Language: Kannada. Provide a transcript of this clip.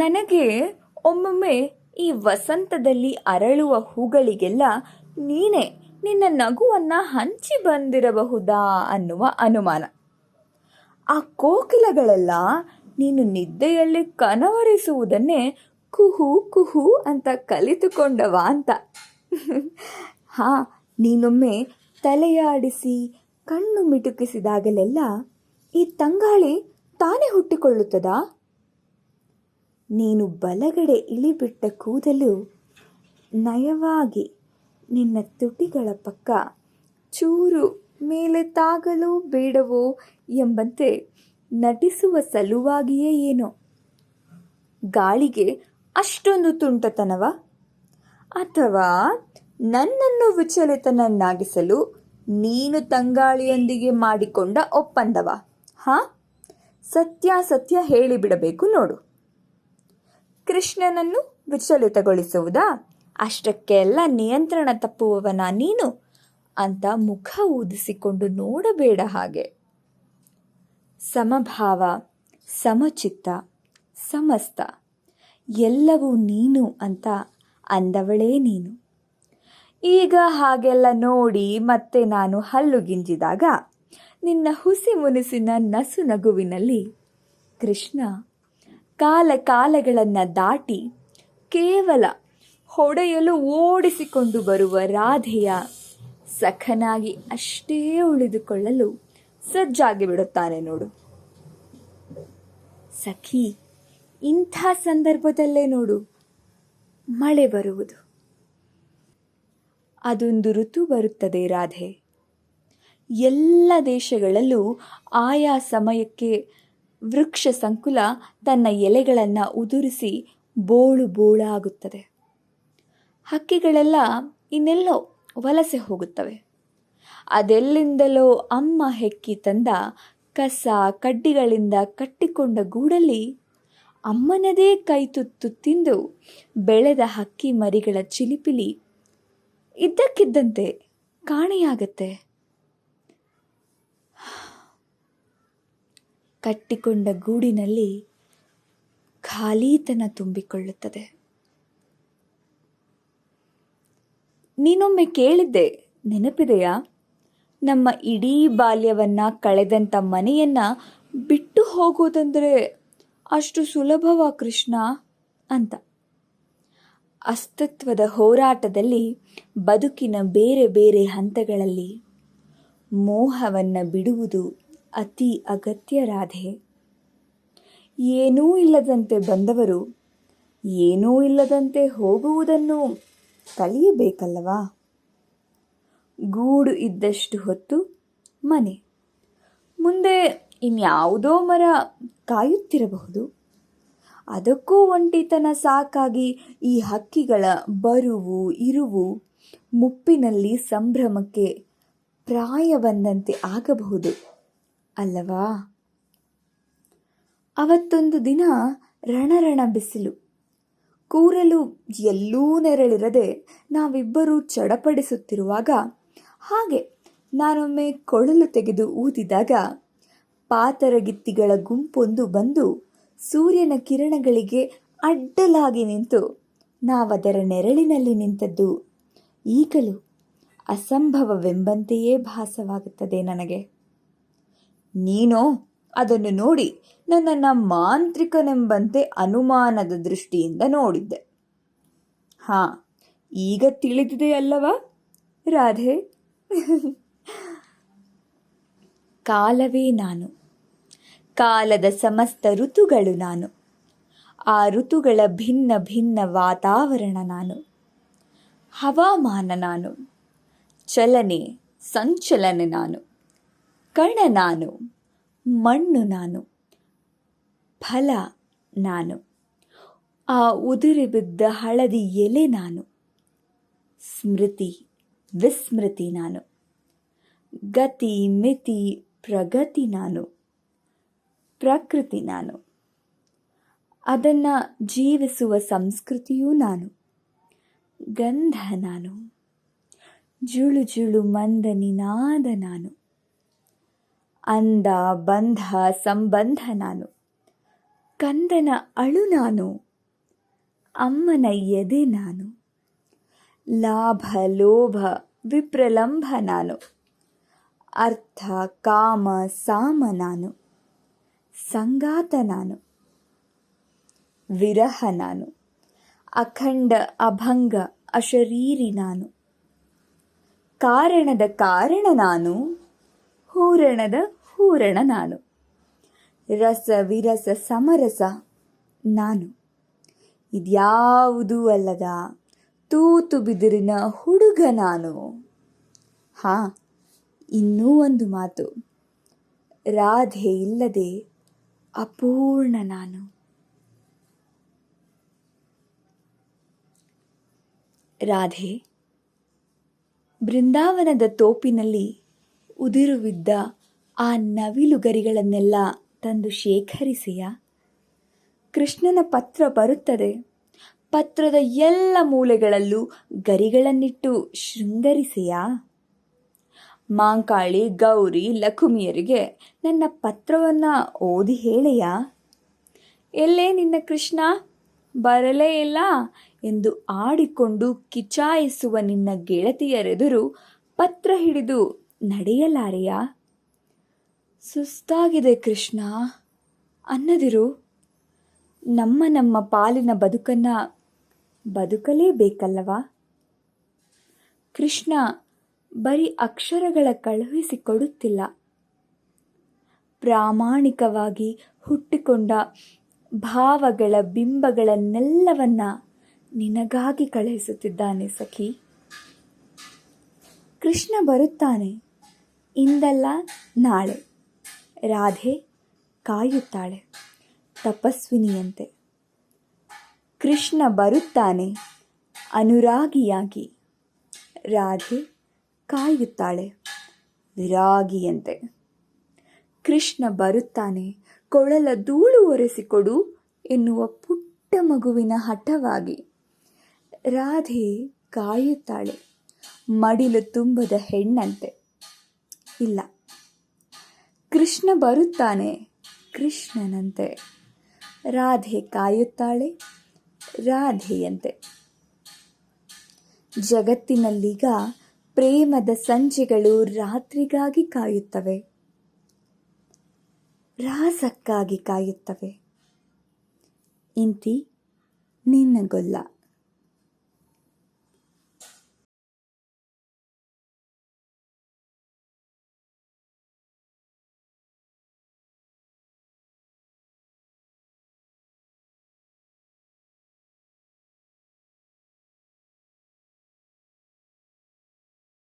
ನನಗೆ ಒಮ್ಮೊಮ್ಮೆ ಈ ವಸಂತದಲ್ಲಿ ಅರಳುವ ಹೂಗಳಿಗೆಲ್ಲ ನೀನೇ ನಿನ್ನ ನಗುವನ್ನ ಹಂಚಿ ಬಂದಿರಬಹುದಾ ಅನ್ನುವ ಅನುಮಾನ. ಆ ಕೋಕಿಲಗಳೆಲ್ಲ ನೀನು ನಿದ್ದೆಯಲ್ಲಿ ಕನವರಿಸುವುದನ್ನೇ ಕುಹು ಕುಹು ಅಂತ ಕಲಿತುಕೊಂಡವ ಅಂತ. ಹಾ, ನೀನೊಮ್ಮೆ ತಲೆಯಾಡಿಸಿ ಕಣ್ಣು ಮಿಟುಕಿಸಿದಾಗಲೆಲ್ಲ ಈ ತಂಗಾಳಿ ತಾನೇ ಹುಟ್ಟಿಕೊಳ್ಳುತ್ತದಾ? ನೀನು ಬಲಗಡೆ ಇಳಿಬಿಟ್ಟ ಕೂದಲು ನಯವಾಗಿ ನಿನ್ನ ತುಟಿಗಳ ಪಕ್ಕ ಚೂರು ಮೇಲೆ ತಾಗಲು ಬೇಡವೋ ಎಂಬಂತೆ ನಟಿಸುವ ಸಲುವಾಗಿಯೇ ಏನೋ. ಗಾಳಿಗೆ ಅಷ್ಟೊಂದು ತುಂಟತನವ? ಅಥವಾ ನನ್ನನ್ನು ವಿಚಲಿತನನ್ನಾಗಿಸಲು ನೀನು ತಂಗಾಳಿಯೊಂದಿಗೆ ಮಾಡಿಕೊಂಡ ಒಪ್ಪಂದವ? ಹಾ? ಸತ್ಯಾಸತ್ಯ ಹೇಳಿಬಿಡಬೇಕು ನೋಡು. ಕೃಷ್ಣನನ್ನು ವಿಚಲಿತಗೊಳಿಸುವುದಾ? ಅಷ್ಟಕ್ಕೆಲ್ಲ ನಿಯಂತ್ರಣ ತಪ್ಪುವವನ ನೀನು? ಅಂತ ಮುಖ ಊದಿಸಿಕೊಂಡು ನೋಡಬೇಡ ಹಾಗೆ. ಸಮಭಾವ, ಸಮಚಿತ್ತ, ಸಮಸ್ತ, ಎಲ್ಲವೂ ನೀನು ಅಂತ ಅಂದವಳೇ ನೀನು. ಈಗ ಹಾಗೆಲ್ಲ ನೋಡಿ ಮತ್ತೆ ನಾನು ಹಲ್ಲು ಗಿಂಜಿದಾಗ ನಿನ್ನ ಹುಸಿ ಮುನಿಸಿನ ನಸು ನಗುವಿನಲ್ಲಿ ಕೃಷ್ಣ ಕಾಲ ಕಾಲಗಳನ್ನು ದಾಟಿ ಕೇವಲ ಹೊಡೆಯಲು ಓಡಿಸಿಕೊಂಡು ಬರುವ ರಾಧೆಯ ಸಖನಾಗಿ ಅಷ್ಟೇ ಉಳಿದುಕೊಳ್ಳಲು ಸಜ್ಜಾಗಿ ಬಿಡುತ್ತಾನೆ ನೋಡು. ಸಖಿ, ಇಂಥ ಸಂದರ್ಭದಲ್ಲೇ ನೋಡು, ಮಳೆ ಬರುವುದು. ಅದೊಂದು ಋತು ಬರುತ್ತದೆ ರಾಧೆ. ಎಲ್ಲ ದೇಶಗಳಲ್ಲೂ ಆಯಾ ಸಮಯಕ್ಕೆ ವೃಕ್ಷ ಸಂಕುಲ ತನ್ನ ಎಲೆಗಳನ್ನು ಉದುರಿಸಿ ಬೋಳು ಬೋಳಾಗುತ್ತದೆ. ಹಕ್ಕಿಗಳೆಲ್ಲ ಇನ್ನೆಲ್ಲೋ ವಲಸೆ ಹೋಗುತ್ತವೆ. ಅದೆಲ್ಲಿಂದಲೋ ಅಮ್ಮ ಹೆಕ್ಕಿ ತಂದ ಕಸ ಕಡ್ಡಿಗಳಿಂದ ಕಟ್ಟಿಕೊಂಡ ಗೂಡಲ್ಲಿ ಅಮ್ಮನದೇ ಕೈ ತುತ್ತು ತಿಂದು ಬೆಳೆದ ಹಕ್ಕಿ ಮರಿಗಳ ಚಿಲಿಪಿಲಿ ಇದ್ದಕ್ಕಿದ್ದಂತೆ ಕಾಣೆಯಾಗತ್ತೆ. ಕಟ್ಟಿಕೊಂಡ ಗೂಡಿನಲ್ಲಿ ಖಾಲಿತನ ತುಂಬಿಕೊಳ್ಳುತ್ತದೆ. ನೀನೊಮ್ಮೆ ಕೇಳಿದ್ದೆ, ನೆನಪಿದೆಯಾ? ನಮ್ಮ ಇಡೀ ಬಾಲ್ಯವನ್ನ ಕಳೆದಂಥ ಮನೆಯನ್ನ ಬಿಟ್ಟು ಹೋಗೋದಂದರೆ ಅಷ್ಟು ಸುಲಭವ ಕೃಷ್ಣ? ಅಂತ. ಅಸ್ತಿತ್ವದ ಹೋರಾಟದಲ್ಲಿ ಬದುಕಿನ ಬೇರೆ ಬೇರೆ ಹಂತಗಳಲ್ಲಿ ಮೋಹವನ್ನ ಬಿಡುವುದು ಅತಿ ಅಗತ್ಯ ರಾಧೆ. ಏನೂ ಇಲ್ಲದಂತೆ ಬಂದವರು, ಏನೂ ಇಲ್ಲದಂತೆ ಹೋಗುವುದನ್ನು ಕಲಿಯಬೇಕಲ್ಲವಾ? ಗೂಡು ಇದ್ದಷ್ಟು ಹೊತ್ತು ಮನೆ. ಮುಂದೆ ಇನ್ಯಾವುದೋ ಮರ ಕಾಯುತ್ತಿರಬಹುದು. ಅದಕ್ಕೂ ಒಂಟಿತನ ಸಾಕಾಗಿ ಈ ಹಕ್ಕಿಗಳ ಬರುವು, ಇರುವು ಮುಪ್ಪಿನಲ್ಲಿ ಸಂಭ್ರಮಕ್ಕೆ ಪ್ರಾಯ ಬಂದಂತೆ ಆಗಬಹುದು. ಅಲ್ಲವಾ? ಅವತ್ತೊಂದು ದಿನ ರಣರಣ ಬಿಸಿಲು. ಕೂರಲು ಎಲ್ಲೂ ನೆರಳಿರದೆ ನಾವಿಬ್ಬರೂ ಚಡಪಡಿಸುತ್ತಿರುವಾಗ, ಹಾಗೆ ನಾನೊಮ್ಮೆ ಕೊಳಲು ತೆಗೆದು ಊದಿದಾಗ ಪಾತರಗಿತ್ತಿಗಳ ಗುಂಪೊಂದು ಬಂದು ಸೂರ್ಯನ ಕಿರಣಗಳಿಗೆ ಅಡ್ಡಲಾಗಿ ನಿಂತು ನಾವದರ ನೆರಳಿನಲ್ಲಿ ನಿಂತದ್ದು. ಈಗಲೂ ಅಸಂಭವವೆಂಬಂತೆಯೇ ಭಾಸವಾಗುತ್ತದೆ ನನಗೆ. ನೀನೋ, ಅದನ್ನು ನೋಡಿ ನನ್ನನ್ನು ಮಾಂತ್ರಿಕನೆಂಬಂತೆ ಅನುಮಾನದ ದೃಷ್ಟಿಯಿಂದ ನೋಡಿದ್ದೆ. ಹಾ, ಈಗ ತಿಳಿದಿದೆಯಲ್ಲವಾ ರಾಧೆ? ಕಾಲವೇ ನಾನು, ಕಾಲದ ಸಮಸ್ತ ಋತುಗಳು ನಾನು, ಆ ಋತುಗಳ ಭಿನ್ನ ಭಿನ್ನ ವಾತಾವರಣ ನಾನು, ಹವಾಮಾನ ನಾನು, ಚಲನೆ, ಸಂಚಲನೆ ನಾನು. ಕಣ ನಾನು, ಮಣ್ಣು ನಾನು, ಫಲ ನಾನು. ಆ ಉದುರಿ ಬಿದ್ದ ಹಳದಿ ಎಲೆ ನಾನು, ಸ್ಮೃತಿ, ವಿಸ್ಮೃತಿ ನಾನು. ಗತಿ, ಮಿತಿ, ಪ್ರಗತಿ ನಾನು, ಪ್ರಕೃತಿ ನಾನು. ಅದನ್ನು ಜೀವಿಸುವ ಸಂಸ್ಕೃತಿಯೂ ನಾನು, ಗಂಧ ನಾನು, ಜುಳು ಜುಳು ಮಂದನಿನಾದ ನಾನು. ಅಂದ ಬಂಧ, ಸಂಬಂಧ ನಾನು. ಕಂದನ ಅಳು ನಾನು. ಅಮ್ಮನ ಎದೆ ನಾನು. ಲಾಭ, ಲೋಭ, ವಿಪ್ರಲಂಭ ನಾನು. ಅರ್ಥ, ಕಾಮ, ಸಾಮ ನಾನು. ಸಂಗಾತ ನಾನು. ವಿರಹ ನಾನು. ಅಖಂಡ, ಅಭಂಗ, ಅಶರೀರಿ ನಾನು. ಕಾರಣದ ಕಾರಣ ನಾನು, ಹೂರಣದ ಹೂರಣ ನಾನು. ರಸ ವಿರಸ ಸಮರಸ ನಾನು. ಇದ್ಯಾವುದೂ ಅಲ್ಲದ ತೂತು ಬಿದಿರಿನ ಹುಡುಗ ನಾನು. ಹಾ, ಇನ್ನೂ ಒಂದು ಮಾತು. ರಾಧೆ ಇಲ್ಲದೆ ಅಪೂರ್ಣ ನಾನು. ರಾಧೆ, ಬೃಂದಾವನದ ತೋಪಿನಲ್ಲಿ ಉದುರುವಿದ್ದ ಆ ನವಿಲುಗರಿಗಳನ್ನೆಲ್ಲ ತಂದು ಶೇಖರಿಸಿಯ? ಕೃಷ್ಣನ ಪತ್ರ ಬರುತ್ತದೆ. ಪತ್ರದ ಎಲ್ಲ ಮೂಲೆಗಳಲ್ಲೂ ಗರಿಗಳನ್ನಿಟ್ಟು ಶೃಂಗರಿಸೆಯಾ? ಮಾಂಕಾಳಿ, ಗೌರಿ, ಲಖುಮಿಯರಿಗೆ ನನ್ನ ಪತ್ರವನ್ನ ಓದಿ ಹೇಳೆಯಾ? ಎಲ್ಲೇ ನಿನ್ನ ಕೃಷ್ಣ? ಬರಲೇ ಇಲ್ಲ ಎಂದು ಆಡಿಕೊಂಡು ಕಿಚಾಯಿಸುವ ನಿನ್ನ ಗೆಳತಿಯರೆದುರು ಪತ್ರ ಹಿಡಿದು ನಡೆಯಲಾರೆಯಾ? ಸುಸ್ತಾಗಿದೆ ಕೃಷ್ಣ. ಅನ್ನದಿರು. ನಮ್ಮ ನಮ್ಮ ಪಾಲಿನ ಬದುಕನ್ನ ಬದುಕಲೇಬೇಕಲ್ಲವಾ? ಕೃಷ್ಣ ಬರೀ ಅಕ್ಷರಗಳ ಕಳುಹಿಸಿಕೊಡುತ್ತಿಲ್ಲ ಪ್ರಾಮಾಣಿಕವಾಗಿ ಹುಟ್ಟಿಕೊಂಡ ಭಾವಗಳ ಬಿಂಬಗಳನ್ನೆಲ್ಲವನ್ನ ನಿನಗಾಗಿ ಕಳುಹಿಸುತ್ತಿದ್ದಾನೆ ಸಖಿ. ಕೃಷ್ಣ ಬರುತ್ತಾನೆ. ಇಂದಲ್ಲ ನಾಳೆ. ರಾಧೆ ಕಾಯುತ್ತಾಳೆ. ತಪಸ್ವಿನಿಯಂತೆ. ಕೃಷ್ಣ ಬರುತ್ತಾನೆ, ಅನುರಾಗಿಯಾಗಿ. ರಾಧೆ ಕಾಯುತ್ತಾಳೆ, ವಿರಾಗಿಯಂತೆ. ಕೃಷ್ಣ ಬರುತ್ತಾನೆ, ಕೊಳಲ ಧೂಳು ಒರೆಸಿಕೊಡು ಎನ್ನುವ ಪುಟ್ಟ ಮಗುವಿನ ಹಠವಾಗಿ. ರಾಧೆ ಕಾಯುತ್ತಾಳೆ, ಮಡಿಲು ತುಂಬದ ಹೆಣ್ಣಂತೆ. ಇಲ್ಲ. ಕೃಷ್ಣ ಬರುತ್ತಾನೆ ಕೃಷ್ಣನಂತೆ. ರಾಧೆ ಕಾಯುತ್ತಾಳೆ ರಾಧೆಯಂತೆ. ಜಗತ್ತಿನಲ್ಲೀಗ ಪ್ರೇಮದ ಸಂಜೆಗಳು ರಾತ್ರಿಗಾಗಿ ಕಾಯುತ್ತವೆ. ರಾಸಕ್ಕಾಗಿ ಕಾಯುತ್ತವೆ. ಇಂತಿ ನಿನ್ನ ಗೊಲ್ಲ.